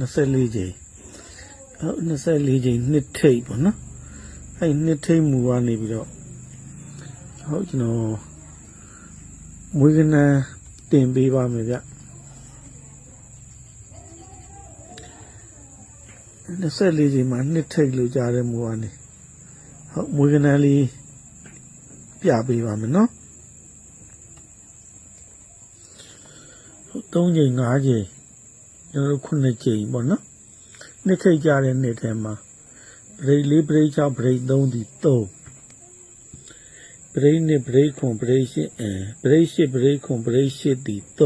24ချိန်ဟုတ်24ချိန်နှစ်ထိပ်ပေါ့နော်အဲ့နှစ်ထိပ်မူကနေပြီးတော့ဟုတ်ကျွန်တော်မွေးကနန်းတင်ပေးပါမယ်ဗျ24ချိန်မှာနှစ်ထိပ်လို့ကြားတဲ့မူကနေဟုတ်မွေးကနန်းလေးပြပေးပါမယ်နော်ဟုတ်3ချိန်5ချိန် ကျွန်တော်တို့9ချိန်ပေါ့နော်နှစ်ထိပ်ကြတဲ့နှစ်ထဲမှာပရိတ်လေးပရိတ်6ပရိတ်3ဒီ3ပရိတ်နှစ်ပရိတ်ခွန်ပရိတ်8အဲပရိတ်8ပရိတ်ခွန်ပရိတ်8ဒီ3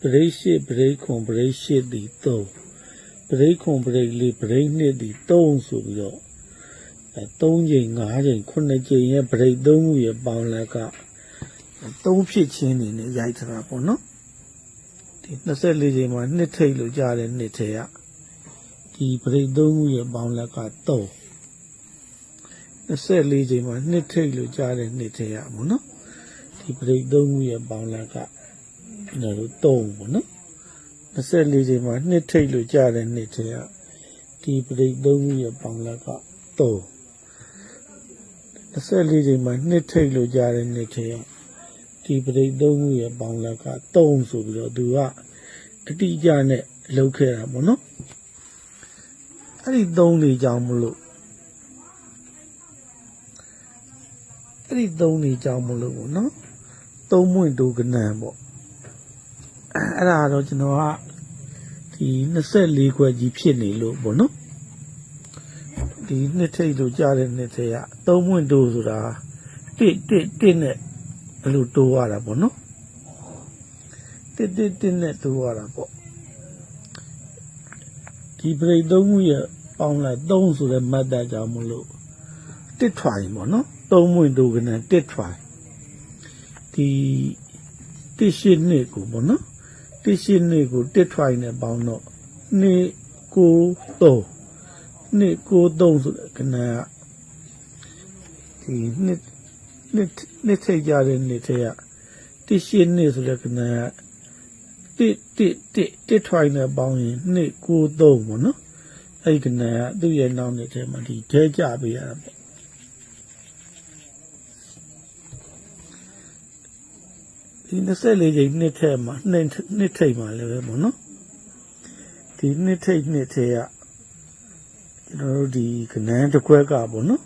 ပရိတ်8ပရိတ်ခွန်ပရိတ်8ဒီ3ပရိတ်ခွန်ပရိတ်လေးပရိတ်နှစ်ဒီ3ဆိုပြီးတော့အဲ3ချိန်5ချိန်9ချိန်ရဲ့ပရိတ်3ခုရဲ့ပေါင်းလက်က3ဖြစ်ချင်းနေနဲ့ရိုက်ထားတာပေါ့နော် ဒီ24ချိန်မှာနှစ်ထိတ်လို့ကြားတဲ့နှစ်ထဲကဒီပရိတ်3ခုရဲ့ပေါင်းလက်က3 24ချိန်မှာနှစ်ထိတ်လို့ကြားတဲ့နှစ်ထဲရပါတော့ဒီပရိတ်သုံးခုရဲ့ပေါင်းလက်ကကျွန်တော်တို့3ပေါ့နော်24ချိန်မှာနှစ်ထိတ်လို့ကြားတဲ့နှစ်ထဲရဒီပရိတ်သုံးခုရဲ့ပေါင်းလက်က3 24ချိန်မှာနှစ်ထိတ်လို့ကြားတဲ့နှစ်ထဲရ ဒီပရိတ်သုံးခုရဲ့ပေါင်းလက်က3ဆိုပြီးတော့သူကအတိအကျနဲ့လုပ်ခဲ့တာပေါ့နော်အဲ့ဒီ3လေးကြောင်းမလို့အဲ့ဒီသုံးနေကြောင်းမလို့ပေါ့နော်သုံးမွင့်တူကနန်ပေါ့အဲ့ဒါတော့ကျွန်တော်ကဒီ24ခွဲကြီးဖြစ်နေလို့ပေါ့နော်ဒီနှစ်ထိတ်လို့ကြားတဲ့နှစ်ထဲကသုံးမွင့်တူဆိုတာတစ်တစ်တစ်နဲ့ ဘယ်လိုတိုးရတာပေါ့နော်တစ်တစ်တစ်နဲ့တိုးရတာပေါ့ဒီပရိတ်သုံးခုရဲ့ပေါင်းလိုက်3ဆိုတဲ့မတ်တပ်ကြောင့်မလို့တစ်ထွိုင်ပေါ့နော်သုံးမွင့်တူကနန်တစ်ထွိုင်ဒီတစ်ရှိနှစ်ကိုပေါ့နော်တစ်ရှိနှစ်ကိုတစ်ထွိုင်နဲ့ပေါင်းတော့နှစ်ကို3နှစ်ကို3ဆိုတဲ့ကနန်ကဒီနှစ် နှစ်နှစ်ထိတ်ကြတဲ့နှစ်ထဲကတစ်ရှိနှစ်ဆိုတဲ့ကနန်ကတစ်တစ်တစ်တစ်ထွိုင်နဲ့ပေါင်းရင်နှစ်ကို3ပေါ့နော်အဲ့ဒီကနန်ကသူ့ရဲ့နောက်နှစ်ထဲမှာဒီဒဲကြပေးရတာပေါ့ဒီ24ချိန်နှစ်ထက်မှာနှစ်နှစ်ထိတ်မှာလည်းပဲပေါ့နော်ဒီနှစ်ထိတ်နှစ်ထဲကကျွန်တော်တို့ဒီကနန်းတစ်ခွက်ကပေါ့နော်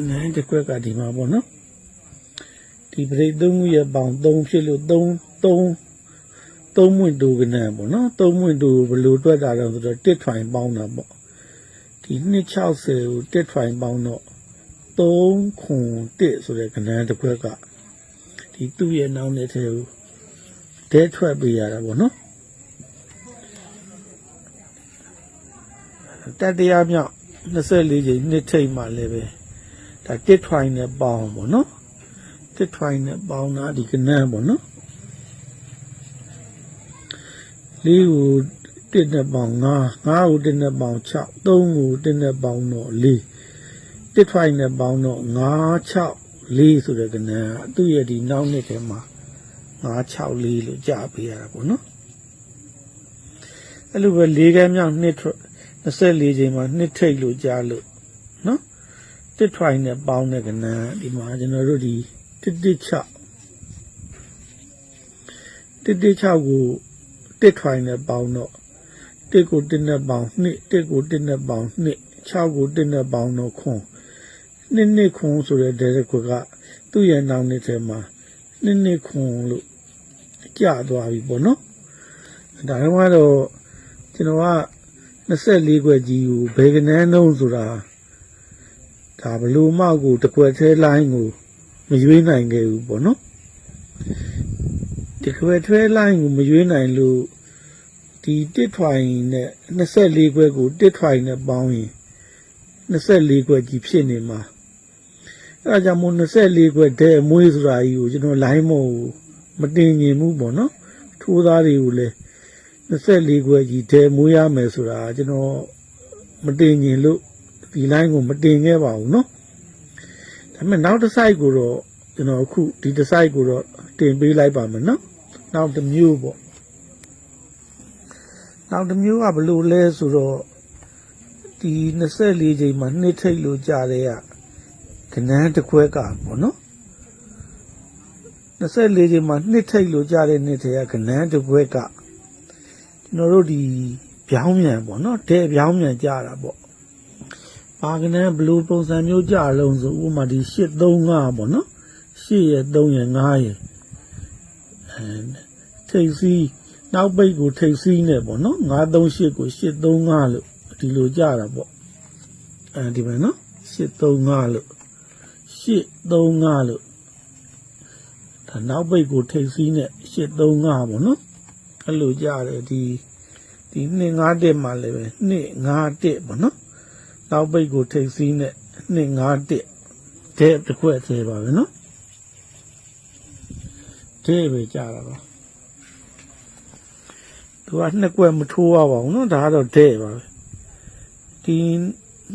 ကနန်းတစ်ခွက်ကဒီမှာပေါ့နော်ဒီပရိတ်သုံးခုရဲ့ပေါင်3ဖြစ်လို့3 3 3မွင့်တူကနန်းပေါ့နော်3မွင့်တူဘယ်လိုတွက်တာလဲဆိုတော့တစ်ထွိုင်ပေါင်းတာပေါ့ဒီ260ကိုတစ်ထွိုင်ပေါင်းတော့3ခွန်1ဆိုတဲ့ကဏ္ဍတစ်ခွက်ကဒီသူ့ရဲ့နောက်နဲ့ထဲကိုဒဲထွက်ပေးရတာပေါ့နော်တတိယမြောက်24ချိန်နှစ်ထိတ်မှလည်းပဲ ဒါတစ်ထွိုင်းနဲ့ပေါင်းပေါ့နော်တစ်ထွိုင်းနဲ့ပေါင်းတာဒီကဏ္ဍပေါ့နော်လေးကိုတစ်နဲ့ပေါင်း9 9ကိုတစ်နဲ့ပေါင်း6 3ကိုတစ်နဲ့ပေါင်းတော့4တစ်ထွိုင်းနဲ့ပေါင်းတော့9 6 4ဆိုတဲ့ကဏ္ဍကသူ့ရဲ့ဒီနောက်နှစ်ထဲမှာ9 6 4လို့ကြားပေးရတာပေါ့နော်အဲ့လိုပဲ၄ခန်းမြောက်နှစ်ထွက်24ချိန်မှာနှစ်ထိတ်လို့ကြားလို့နော် တစ်ထွိုင်းနဲ့ပေါင်းတဲ့ကဏ္ဍဒီမှာကျွန်တော်တို့ဒီတစ်တစ်6တစ်တစ်6ကိုတစ်ထွိုင်းနဲ့ပေါင်းတော့တစ်ကိုတစ်နဲ့ပေါင်းနှစ်တစ်ကိုတစ်နဲ့ပေါင်းနှစ်6ကိုတစ်နဲ့ပေါင်းတော့ခွန်နှစ်နှစ်ခွန်ဆိုတဲ့ဒဲရက်ခွက်ကသူ့ရဲ့နောက်နှစ်ထဲမှာနှစ်နှစ်ခွန်လို့ကြသွားပြီပေါ့နော်ဒါတော့ကတော့ကျွန်တော်က24ခွက်ကြီးကိုဘယ်ကနန်းနှုံးဆိုတာ ဒါဘလို့မောက်ကိုတစ်ခွက်သေးလိုင်းကိုမရွေးနိုင်ခဲ့ဘူးပေါ့နော်ဒီခွက်သေးလိုင်းကိုမရွေးနိုင်လို့ဒီတစ်ထွိုင်နဲ့24ခွက်ကိုတစ်ထွိုင်နဲ့ပေါင်းရင်24ခွက်ကြီးဖြစ်နေမှာအဲဒါကြောင့်မို့24ခွက်ဒဲအမွေးဆိုတာကြီးကိုကျွန်တော်လိုင်းမို့မတင်ញင်ဘူးပေါ့နော်ထိုးသားတွေကိုလည်း24ခွက်ကြီးဒဲမွေးရမယ်ဆိုတာကျွန်တော်မတင်ញင်လို့ ဒီလိုင်းကိုမတင်ခဲ့ပါဘူးเนาะဒါပေမဲ့နောက်တစ် site ကိုတော့ကျွန်တော်အခုဒီတစ် site ကိုတော့တင်ပေးလိုက်ပါမယ်เนาะ နောက်တစ်မျိုးပေါ့နောက်တစ်မျိုးကဘယ်လိုလဲဆိုတော့ဒီ24ချိန်မှာနှစ်ထိတ်လို့ကြားတဲ့ကကနန်းတစ်ခွဲကပေါ့နော်24ချိန်မှာနှစ်ထိတ်လို့ကြားတဲ့နှစ်ထဲကကနန်းတစ်ခွဲကကျွန်တော်တို့ဒီဗျောင်းမြန်ပေါ့နော်တဲ့ဗျောင်းမြန်ကြားတာပေါ့ ပါကနန်းဘယ်လိုပုံစံမျိုးကြားလုံးဆိုဥပမာဒီ835ပေါ့နော်8ရဲ့3ရဲ့5ရဲ့အဲထိတ်စီးနောက်ပိတ်ကိုထိတ်စီးနေပေါ့နော်938ကို835လို့ဒီလိုကြတာပေါ့အဲဒီပဲနော်835လို့835လို့ဒါနောက်ပိတ်ကိုထိတ်စီးနေ835ပေါ့နော်အဲ့လိုကြတယ်ဒီဒီ251မှာလည်းပဲ251ပေါ့နော် နောက်ပိတ်ကိုထိပ်စီးနဲ့251တဲ့တစ်ခွက်သေးပါပဲနော်တဲ့ပဲကြာတာပါသူကနှစ်ခွက်မထိုးရပါဘူးနော်ဒါကတော့တဲ့ပါပဲဒီ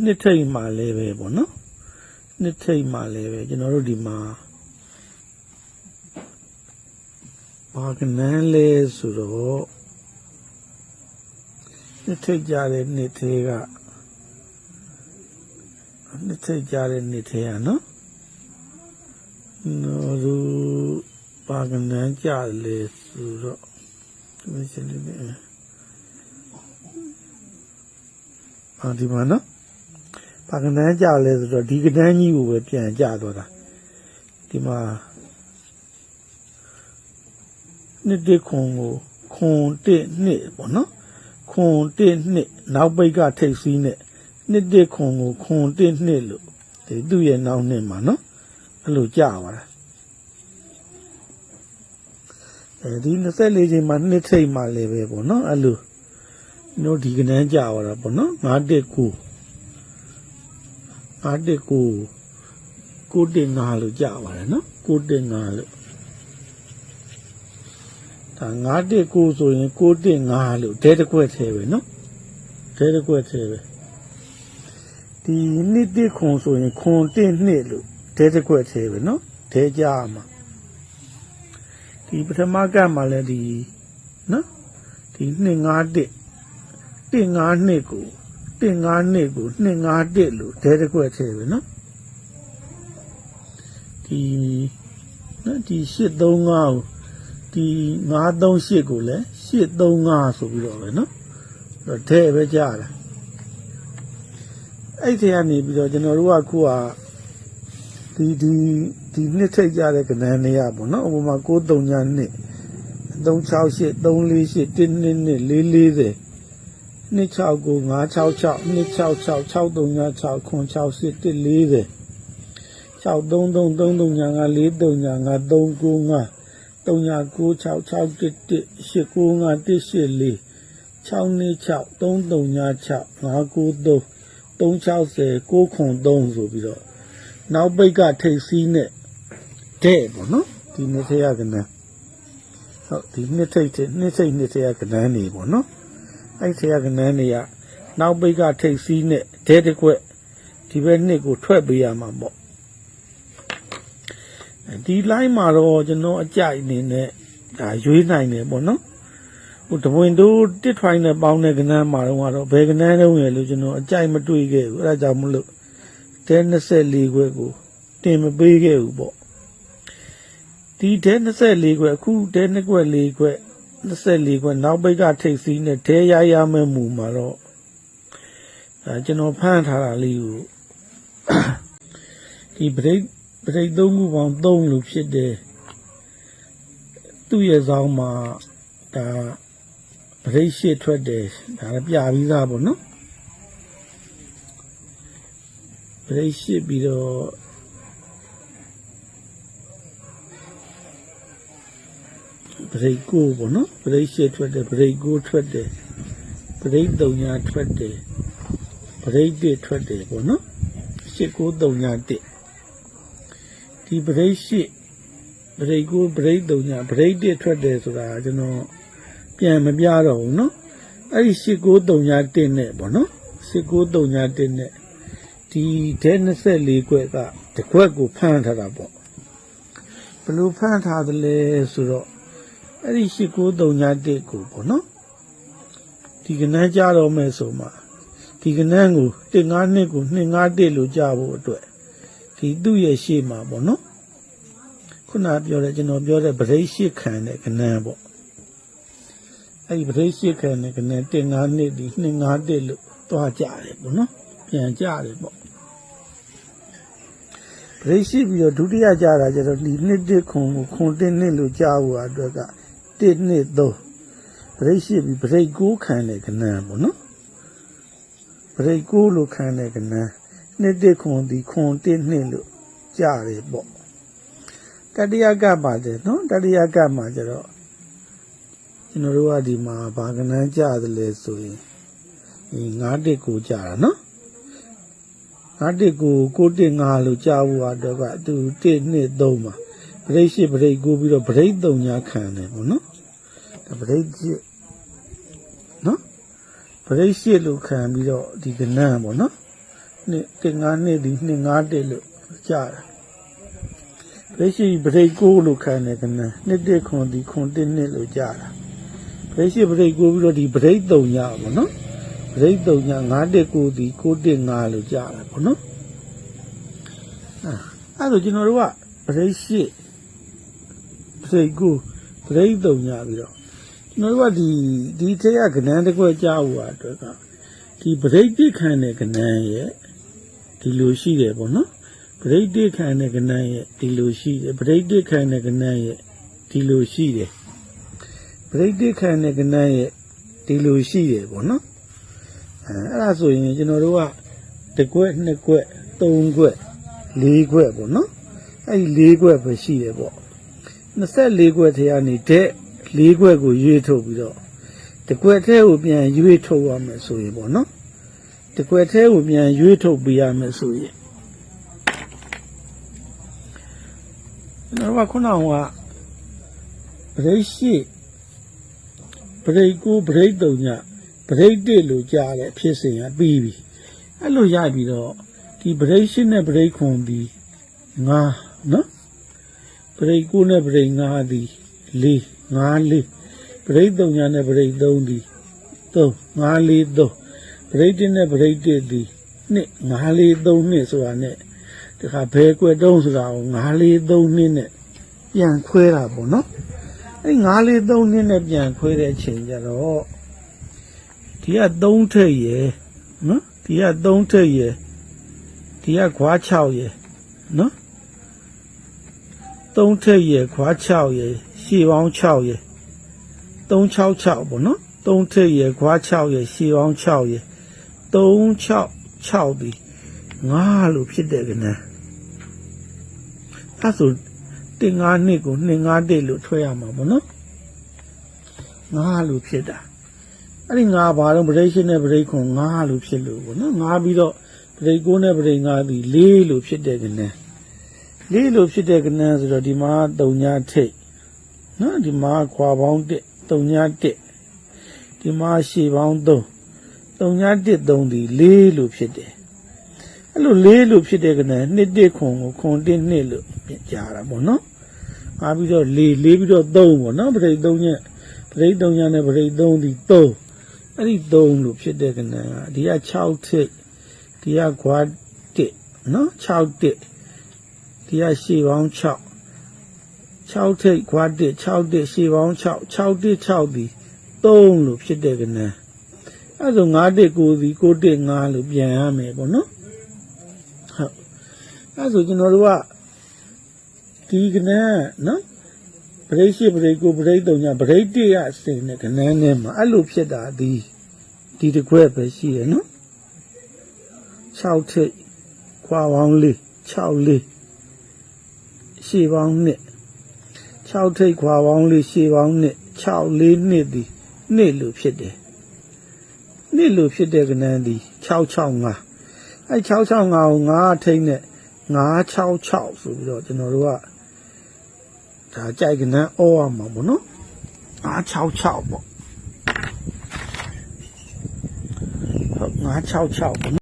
နှစ်ထိပ်မှလည်းပဲပေါ့နော်နှစ်ထိပ်မှလည်းပဲကျွန်တော်တို့ဒီမှာဘာကနန်းလဲဆိုတော့နှစ်ထိပ်ကြတဲ့နှစ်သေးက နှစ်ထိတ်ကြတဲ့နှစ်သေးကနော်နော်သူဘာကနန်းကြလဲဆိုတော့ဒီမစနေနေအာဒီမှာနော်ဘာကနန်းကြလဲဆိုတော့ဒီကနန်းကြီးကိုပဲပြန်ကြတော့တာဒီမှာနှစ်တစ်ခွန်ကိုခွန်တစ်နှစ်ပေါ့နော်ခွန်တစ်နှစ်နောက်ပိတ်ကထိတ်စီးနဲ့ နှစ်တစ်ခွန်ကိုခွန်တစ်နှစ်လို့ဒီသူ့ရဲ့နောက်နှစ်မှာနော်အဲ့လိုကြပါလားအဲဒီ24ချိန်မှာနှစ်ထိတ်မှလည်းပဲပေါ့နော်အဲ့လိုတို့ဒီကနန်းကြပါတာပေါ့နော်9တက်9 9တက်9 9တက်9လို့ကြပါတယ်နော်9တက်9လို့ဒါ9တက်9ဆိုရင်9တက်9လို့ဒဲတစ်ခွက်သေးပဲနော်ဒဲတစ်ခွက်သေးပဲ ဒီနှစ်တက်ခွန်ဆိုရင်ခွန်တက်နှစ်လို့ဒဲတစ်ခွက်သေးပဲနော်ဒဲကြမှာဒီပထမကတ်မှာလည်းဒီနော်ဒီနှစ်9တက်တက်9နှစ်ကိုတက်9နှစ်ကိုနှစ်9တက်လို့ဒဲတစ်ခွက်သေးပဲနော်ဒီနော်ဒီ835ကိုဒီ938ကိုလည်း835ဆိုပြီးတော့ပဲနော်အဲ့တော့ဒဲပဲကြားတာ အဲ့ဒီကနေပြီးတော့ကျွန်တော်တို့ကခုကဒီဒီဒီနှစ်ထိတ်ကြတဲ့ကဏ္ဍနေရပေါ့နော်ဥပမာ93ညာနှစ်368 348 122 440 269 566 266 636 638 140 633 339 439 395 3996611895 626 336 360 963ဆိုပြီးတော့နောက်ပိတ်ကထိတ်စီးနဲ့တဲ့ပေါ့နော်ဒီနှစ်ထရကနန်းဟုတ်ဒီနှစ်ထိတ်တဲ့နှစ်ထိတ်နှစ်ထရကနန်းနေပေါ့နော်အဲ့ထရကနန်းနေကနောက်ပိတ်ကထိတ်စီးနဲ့တဲ့တစ်ခွက်ဒီဘက်နှစ်ကိုထွက်ပေးရမှာပေါ့ဒီ line မှာတော့ကျွန်တော်အကြိုက်အနေနဲ့ဒါရွေးနိုင်တယ်ပေါ့နော် ဟိုတပွင်တို့တစ်ထိုင်နဲ့ပေါင်းတဲ့ကဏ္ဍမှာတော့ကတော့ဘယ်ကဏ္ဍတုံးရလို့ကျွန်တော်အကြိုက်မတွေ့ခဲ့ဘူးအဲဒါကြောင့်မလို့တဲ24ခွဲကိုတင်မပေးခဲ့ဘူးပေါ့ဒီတဲ24ခွဲအခုတဲ2ခွဲ4ခွဲ24ခွဲနောက်ပိတ်ကထိတ်စီးနဲ့တဲရရမဲ့မူမှာတော့အဲကျွန်တော်ဖမ်းထားတာလေးကိုဒီဘရိတ်ပရိတ်သုံးခုပေါင်း3လို့ဖြစ်တယ်သူ့ရဲ့ဇောင်းမှာဒါ ပရိတ်ရှိထွက်တယ်ဒါလည်းပြပြီးသားပေါ့နော်ပရိတ်ရှိပြီးတော့ပရိတ်ကိုပေါ့နော်ပရိတ်ရှိထွက်တယ်ပရိတ်ကိုထွက်တယ်ပရိတ်တုံညာထွက်တယ်ပရိတ်တစ်ထွက်တယ်ပေါ့နော်ရှစ်ကိုတုံညာတစ်ဒီပရိတ်ရှိပရိတ်ကိုပရိတ်တုံညာပရိတ်တစ်ထွက်တယ်ဆိုတာကျွန်တော် ပြန်မပြတော့ဘူးเนาะအဲ့ဒီရှစ်ကိုတုံညာတစ်နဲ့ပေါ့နော်ရှစ်ကိုတုံညာတစ်နဲ့ဒီဒဲ24ခွက်ကတစ်ခွက်ကိုဖမ်းထားတာပေါ့ဘယ်လိုဖမ်းထားသလဲဆိုတော့ အဲ့ဒီရှိကိုတုံညာတက်ကိုပေါ့နော်ဒီကနန်းကြတော့မယ်ဆိုမှဒီကနန်းကိုတင်၅နှစ်ကို2 5တက်လို့ကြဖို့အတွက်ဒီသူ့ရဲ့ရှေ့မှာပေါ့နော်ခုနပြောတဲ့ကျွန်တော်ပြောတဲ့ဗရိတ်ရှိခံတဲ့ကနန်းပေါ့ အဲ့ဒီဗရိတ်ရှိခံတဲ့ကနန်းတင်၅နှစ်ဒီ2 5တက်လို့သွားကြတယ်ပေါ့နော်ပြန်ကြတယ်ပေါ့ဗရိတ်ရှိပြီးတော့ဒုတိယကြတာကျတော့ဒီနှစ်တစ်ခွန်ကိုခွန်တစ်နှစ်လို့ကြားဖို့အတွက်ကတစ်နှစ်သုံးဗရိတ်ရှိပြီးဗရိတ်ကိုးခံတဲ့ကဏ္ဍပေါ့နော်ဗရိတ်ကိုးလို့ခံတဲ့ကဏ္ဍနှစ်တစ်ခွန်ဒီခွန်တစ်နှစ်လို့ကြားတယ်ပေါ့တတိယကပါတယ်နော်တတိယကမှာကျတော့ ကျွန်တော်တို့ကဒီမှာဘာကဏ္ဍကြားတယ်လဲဆိုရင်ဒီငါးတစ်ကိုကြားတာနော်ငါတစ်ကိုကိုတစ်ငါလို့ကြားဖို့အတွက်ကသူတစ်နှစ်သုံးပါဗရိတ်ရှိဗရိတ်ကိုပြီးတော့ဗရိတ်သုံးညာခံတယ်ပေါ့နော်ဒါဗရိတ်ရှိနော်ဗရိတ်ရှိလို့ခံပြီးတော့ဒီကနန်းပေါ့နော်နှစ်တစ်ငါနှစ်ဒီနှစ်ငါတစ်လို့ကြားတာဗရိတ်ရှိဗရိတ်ကိုလို့ခံတယ်ကနန်းနှစ်တစ်ခွန်ဒီခွန်တစ်နှစ်လို့ကြားတာ ဗရိတ်ရှိဗရိတ်ကိုပြီးတော့ဒီဗရိတ်သုံးညာပေါ့နော်ပရိတ်တုံညာ9တက်9ဒီ9တက်9လို့ကြားတယ်ပေါ့နော်အဲအဲ့ဒါကျွန်တော်တို့ကပရိတ်ရှိပရိတ်ကိုပရိတ်တုံညာပြီးတော့ကျွန်တော်တို့ကဒီဒီထက်ကကဏ္ဍတစ်ခွက်ကြားဖို့အတွက်ကဒီပရိတ်တိခံတဲ့ကဏ္ဍရဲ့ဒီလိုရှိတယ်ပေါ့နော်ပရိတ်တိခံတဲ့ကဏ္ဍရဲ့ဒီလိုရှိတယ်ပရိတ်တိခံတဲ့ကဏ္ဍရဲ့ဒီလိုရှိတယ်ပ ရိတ်တိခံတဲ့ကဏ္ဍရဲ့ဒီလိုရှိတယ်ပေါ့နော်အဲအဲ့ဒါဆိုရင်ကျွန်တော်တို့ကတစ်ကွက်နှစ်ကွက်သုံးကွက်လေးကွက်ပေါ့နော်အဲ့ဒီလေးကွက်ပဲရှိတယ်ပေါ့24ကွက်ထဲကနေတဲ့လေးကွက်ကိုရွေးထုတ်ပြီးတော့တစ်ကွက်ထဲကိုပြန်ရွေးထုတ်ရမယ်ဆိုရင်ပေါ့နော်တစ်ကွက်ထဲကိုပြန်ရွေးထုတ်ပေးရမယ်ဆိုရင်ကျွန်တော်တို့ကခုနကဗရိတ် ရှိဗရိတ်ကိုဗရိတ်တုံညပရိတ်တစ်လို့ကြားတဲ့ဖြစ်စဉ်ကပြီးပြီအဲ့လိုရပြီးတော့ဒီပရိတ်ရှင်းနဲ့ပရိတ်ခွန်ဒီငါနော်ပရိတ်ကိုနဲ့ပရိတ်ငါဒီလေးငါလေးပရိတ်သုံးညာနဲ့ပရိတ်သုံးဒီသုံးငါလေးသုံးပရိတ်တစ်နဲ့ပရိတ်တစ်ဒီနှစ်ငါလေးသုံးနှစ်ဆိုတာနဲ့တခါဘဲကွက်တုံးဆိုတာကိုငါလေးသုံးနှစ်နဲ့ပြန်ခွဲတာပေါ့နော် အဲ့ငါလေးသုံးနှစ်နဲ့ပြန်ခွဲတဲ့အချိန်ကျတော့ဒီက3ထက်ရယ်နော်ဒီက3ထက်ရယ်ဒီကခွား6ရယ်နော်3ထက်ရယ်ခွား6ရယ်ရှေ့ပေါင်း6ရယ်366ပေါ့နော်3ထက်ရယ်ခွား6ရယ်ရှေ့ပေါင်း6ရယ်366ဒီငါလို့ဖြစ်တဲ့ကနန်းအဲဆို တင်၅နှစ်ကို2 5တက်လို့ထွက်ရမှာပေါ့နော်ငါလို့ဖြစ်တာအဲ့ဒီငါဘာတော့ဗရိတ်ရှိနဲ့ဗရိတ်ခွန်ငါလို့ဖြစ်လို့ပေါ့နော်ငါပြီးတော့ဗရိတ်ကိုနဲ့ဗရိတ်ငါဒီလေးလို့ဖြစ်တဲ့ကနန်းလေးလို့ဖြစ်တဲ့ကနန်းဆိုတော့ဒီမှာတုံညာထိတ်နော်ဒီမှာခွာပေါင်းတစ်တုံညာတစ်ဒီမှာရှေပေါင်းသုံးတုံညာတစ်သုံးဒီလေးလို့ဖြစ်တယ် အဲ့လိုလေးလို့ဖြစ်တဲ့ကနန်းနှစ်တစ်ခွန်ကိုခွန်တစ်နှစ်လို့ကြားတာပေါ့နော်ငါပြီးတော့လေးလေးပြီးတော့သုံးပေါ့နော်ဗရိတ်သုံးညဗရိတ်သုံးညနဲ့ဗရိတ်သုံးဒီသုံးအဲ့ဒီ3လို့ဖြစ်တဲ့ကဏ္ဍကဒီက6ထိပ်ဒီကခွာတစ်နော်6တစ်ဒီကရှေ့ပေါင်း6 6ထိပ်ခွာတစ်6တစ်ရှေ့ပေါင်း6 6တစ်6ဒီ3လို့ဖြစ်တဲ့ကဏ္ဍအဲ့ဒါ9တစ်9ဒီ9တစ်9လို့ပြန်ရမယ်ပေါ့နော်ဟုတ် အဲ့ဒါဆိုကျွန်တော်တို့ကဒီကဏ္ဍနော်ပရိတ်ရှိပရိတ်ကိုပရိတ်တုံညာပရိတ်တိရစင်တဲ့ကဏ္ဍနဲ့မှာအဲ့လိုဖြစ်တာဒီဒီတစ်ခွက်ပဲရှိရနော်6ထိပ်ခွာပေါင်းလေး6လေးရှေ့ပေါင်းနှစ်6ထိပ်ခွာပေါင်းလေးရှေ့ပေါင်းနှစ်6လေးနှစ်ဒီနှစ်လို့ဖြစ်တယ်နှစ်လို့ဖြစ်တဲ့ကဏ္ဍဒီ665အဲ665ကို9ထိပ်နဲ့ 966ဆိုပြီးတော့ကျွန်တော်တို့ကဒါကြိုက်ကနန်းအောရမှာပေါ့နော်966ပေါ့ဟုတ်966ပေါ့